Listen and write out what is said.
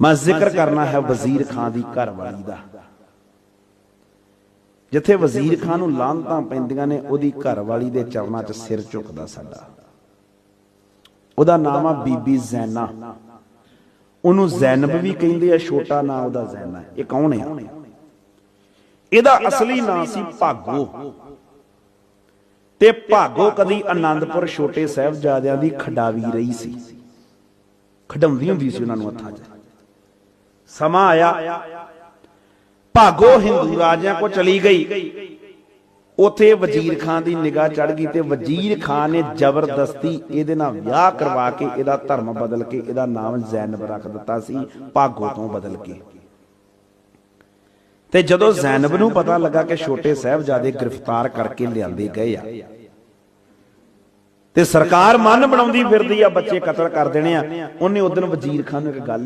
ਮੈਂ ਜ਼ਿਕਰ ਕਰਨਾ ਹੈ ਵਜ਼ੀਰ ਖਾਨ ਦੀ ਘਰਵਾਲੀ ਦਾ। ਜਿੱਥੇ ਵਜ਼ੀਰ ਖਾਨ ਨੂੰ ਲਾਂਤਾਂ ਪੈਂਦੀਆਂ ਨੇ, ਉਹਦੀ ਘਰਵਾਲੀ ਦੇ ਚਰਨਾਂ 'ਚ ਸਿਰ ਝੁਕਦਾ ਸਾਡਾ। ਉਹਦਾ ਨਾਮ ਆ ਬੀਬੀ ਜ਼ੈਨਾ। ਉਹਨੂੰ ਜ਼ੈਨਬ ਵੀ ਕਹਿੰਦੇ ਆ, ਛੋਟਾ ਨਾਂ ਉਹਦਾ ਜ਼ੈਨਾ ਇਹ ਕੌਣ ਹੈ? ਇਹਦਾ ਅਸਲੀ ਨਾਂ ਸੀ ਭਾਗੋ। ਤੇ ਭਾਗੋ ਕਦੀ ਆਨੰਦਪੁਰ ਛੋਟੇ ਸਾਹਿਬਜ਼ਾਦਿਆਂ ਦੀ ਖਡਾਵੀ ਰਹੀ ਸੀ। ਖਡਾਉਂਦੀ ਹੁੰਦੀ ਸੀ ਉਹਨਾਂ ਨੂੰ ਹੱਥਾਂ 'ਚ। ਸਮਾਂ ਆਇਆ। ਭਾਗੋ ਹਿੰਦੂ ਰਾਜਿਆਂ ਕੋ ਚਲੀ ਗਈ। ਉਥੇ ਵਜ਼ੀਰ ਖਾਨ ਦੀ ਨਿਗਾਹ ਚੜ ਗਈ ਤੇ ਵਜ਼ੀਰ ਖਾਨ ਨੇ ਜ਼ਬਰਦਸਤੀ ਇਹਦੇ ਨਾਲ ਵਿਆਹ ਕਰਵਾ ਕੇ ਇਹਦਾ ਧਰਮ ਬਦਲ ਕੇ ਇਹਦਾ ਨਾਮ ਜ਼ੈਨਬ ਰੱਖ ਦਿੱਤਾ ਸੀ, ਭਾਗੋ ਤੋਂ ਬਦਲ ਕੇ। ਤੇ ਜਦੋਂ ਜ਼ੈਨਬ ਨੂੰ ਪਤਾ ਲੱਗਾ ਕਿ ਛੋਟੇ ਸਾਹਿਬਜ਼ਾਦੇ ਗ੍ਰਿਫਤਾਰ ਕਰਕੇ ਲਿਆਂਦੇ ਗਏ ਆ, ਤੇ ਸਰਕਾਰ ਮਨ ਬਣਾਉਂਦੀ ਫਿਰਦੀ ਆ, ਬੱਚੇ ਕਤਲ ਕਰ ਦੇਣੇ ਆ, ਉਹਨੇ ਉਦੋਂ ਵਜ਼ੀਰ ਖਾਨ ਨੂੰ ਇੱਕ ਗੱਲ